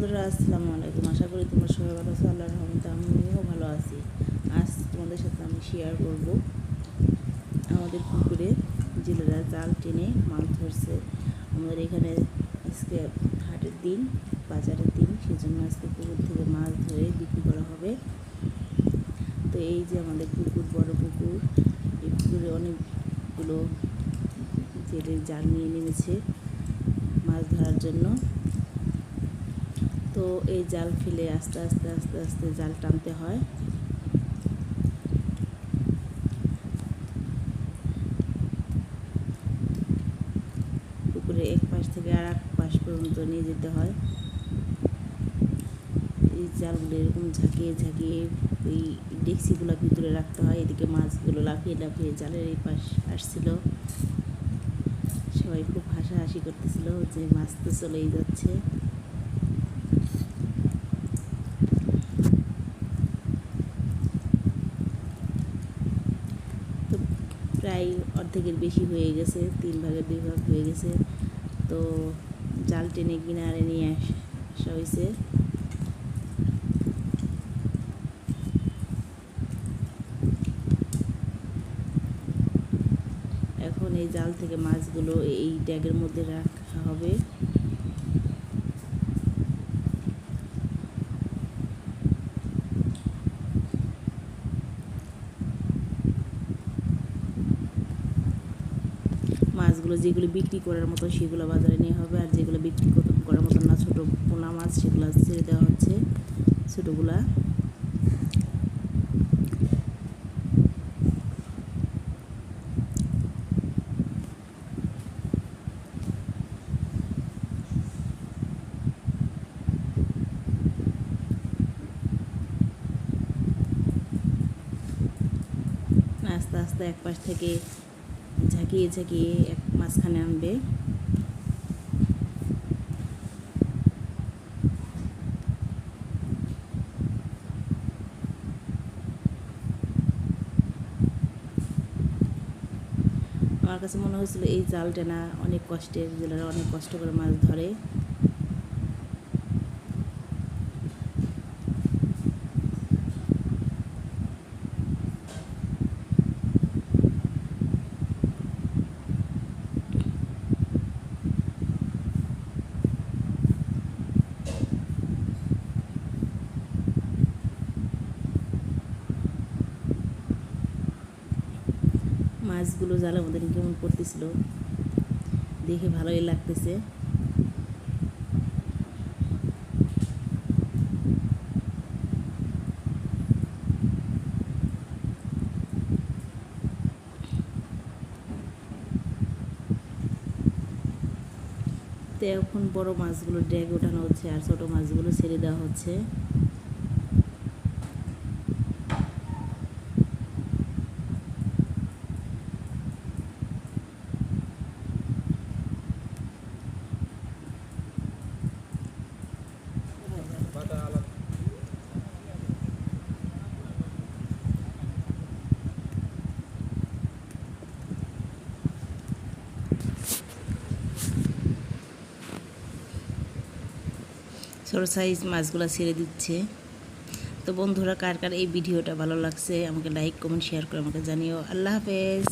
বন্ধুরা, আসসালামু আলাইকুম। আশা করি তোমরা সবাই ভালো আছো। আল্লাহর রহমতে আমিও ভালো আছি। আজ তোমাদের সাথে আমি শেয়ার করব আমাদের পুকুরে জেলেরা জাল টেনে মাছ ধরছে। আমাদের এখানে আজকে হাটের দিন, বাজারের দিন, সেজন্য আজকে পুকুর থেকে মাছ ধরে বিক্রি করা হবে। তো এই যে আমাদের পুকুর, বড় পুকুর, এই পুকুরে অনেকগুলো জেলের জাল নিয়ে নেমেছে মাছ ধরার জন্য। তো এই জাল ফেলে আস্তে আস্তে আস্তে আস্তে জাল টানতে হয়। পুকুরে এক পাশ থেকে আর এক পাশ পর্যন্ত নিয়ে যেতে হয়। এই জালগুলো এরকম ঝাঁকিয়ে ঝাঁকিয়ে ওই ডেক্সিগুলো ভিতরে রাখতে হয়, এদিকে মাছগুলো লাফিয়ে লাফিয়ে জালের এই পাশ আসছিল। সবাই খুব হাসাহাসি করতেছিল যে মাছ তো চলেই যাচ্ছে তো প্রায় অর্ধেকের বেশি হয়ে গেছে, তিন ভাগের দুই ভাগ হয়ে গেছে। তো জাল টেনে কিনারে নিয়ে আসা হয়েছে এখন এই জাল থেকে মাছগুলো এই ট্যাগের মধ্যে রাখা হবে। মাছগুলো যেগুলো বিক্রি করার মতো সেগুলো বাজারে নিয়ে হবে। আর যেগুলো বিক্রি কর- করার মতো না, ছোটো পোনা মাছ সেগুলো ছেড়ে দেওয়া হচ্ছে, ছোটোগুলা। আস্তে আস্তে এক পাশ থেকে ঝাঁকিয়ে ঝাঁকিয়ে এক মাঝখানে আনবে। আমার কাছে মনে হয়েছিল এই জালটা না অনেক কষ্টের জেলেরা অনেক কষ্ট করে মাছ ধরে। মাছগুলো জালের মধ্যে কেমন করতেছিল। দেখে ভালোই লাগতেছে। তো এখন বড় মাছগুলো ড্যাগ ওঠানো হচ্ছে আর ছোট মাছগুলো ছেড়ে দেওয়া হচ্ছে। ছোটো সাইজ মাছগুলো ছেড়ে দিচ্ছে। তো বন্ধুরা, কার কার এই ভিডিওটা ভালো লাগছে আমাকে লাইক কমেন্ট শেয়ার করে আমাকে জানিও। আল্লাহ হাফেজ।